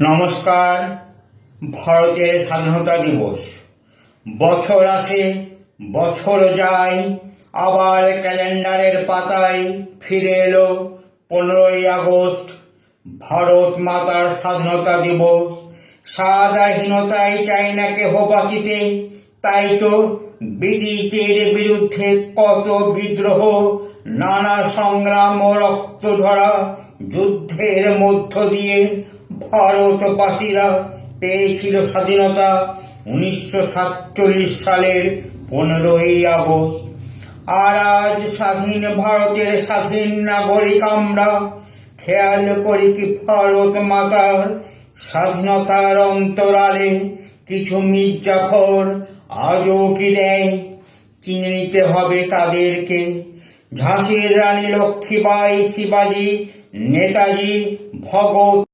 নমস্কার, ভারতের স্বাধীনতা দিবস। বছর আসে, বছর যায়, আবার ক্যালেন্ডারের পাতায় ফিরে এলো পনেরোই আগস্ট, ভারত মাতার স্বাধীনতা দিবস। স্বাধীনতায় চাই না কেহ বাঁচিতে, তাই তো ব্রিটিশদের বিরুদ্ধে কত বিদ্রোহ নানা সংগ্রাম ও রক্ত ঝরা যুদ্ধের মধ্য দিয়ে ভারতবাসীরা পেয়েছিল স্বাধীনতা উনিশশো সাতচল্লিশ সালের পনেরোই আগস্ট। আর আজ স্বাধীন ভারতের স্বাধীন নাগরিক আমরা, খেয়াল করি কি ভারত মাতার স্বাধীনতার অন্তরালে কিছু মির্জাফর আজও কি দেয়? চিনে নিতে হবে তাদেরকে। ঝাঁসির রানী লক্ষ্মীবাই শিবাজি নেতাজি ভগৎ